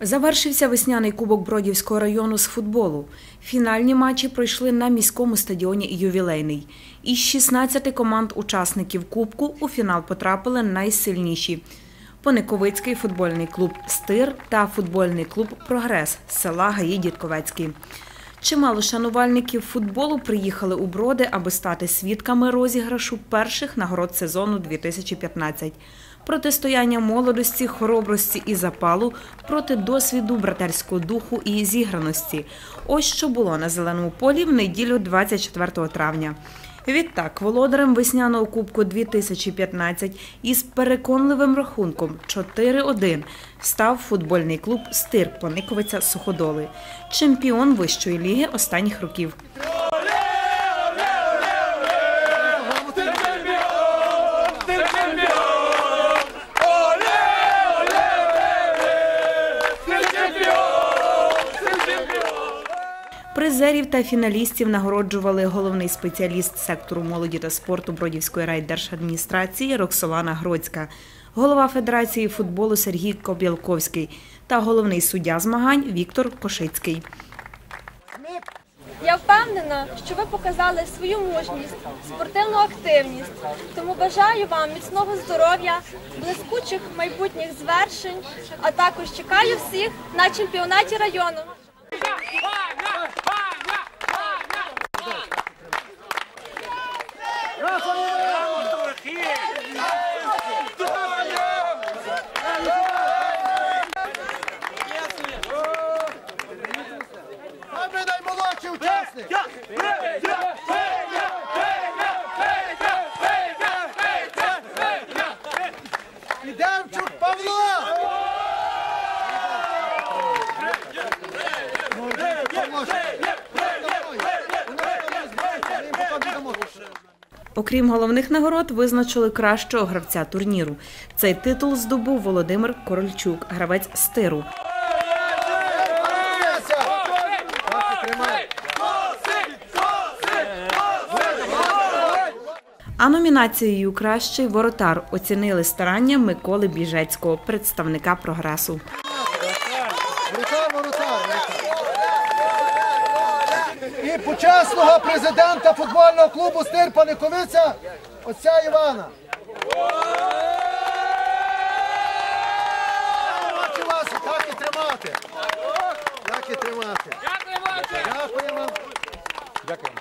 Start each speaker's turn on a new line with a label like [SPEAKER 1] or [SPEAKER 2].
[SPEAKER 1] Завершився весняний кубок Бродівського району з футболу. Фінальні матчі пройшли на міському стадіоні Ювілейний. Із 16 команд учасників кубку у фінал потрапили найсильніші. Пониковицький футбольний клуб Стир та футбольний клуб Прогрес з села Гаї Дідковецький. Чимало шанувальників футболу приїхали у Броди, аби стати свідками розіграшу перших нагород сезону 2015. Протистояння молодості, хоробрості і запалу проти досвіду, братерського духу і зіграності. Ось що було на зеленому полі в неділю 24 травня. Відтак, володарем весняного кубку 2015 із переконливим рахунком 4-1 став футбольний клуб Стир Пониковиця Суходоли, чемпіон вищої ліги останніх років. Призерів та фіналістів нагороджували головний спеціаліст сектору молоді та спорту Бродівської райдержадміністрації Роксолана Гроцька, голова Федерації футболу Сергій Кобілковський та головний суддя змагань Віктор Кошицький.
[SPEAKER 2] Я впевнена, що ви показали свою мужність, спортивну активність. Тому бажаю вам міцного здоров'я, блискучих майбутніх звершень, а також чекаю всіх на чемпіонаті району.
[SPEAKER 3] Ну, Павло,
[SPEAKER 1] Окрім головних нагород, визначили кращого гравця турніру. Цей титул здобув Володимир Корольчук, гравець стиру. А номінацією Кращий воротар оцінили старання Миколи Біжецького, представника прогресу.
[SPEAKER 3] І почесного президента футбольного клубу Стир Паниковиця, отця Івана. Бачу вас, так і тримати. Так і тримати. Дякуємо. Дякуємо. Дякуємо.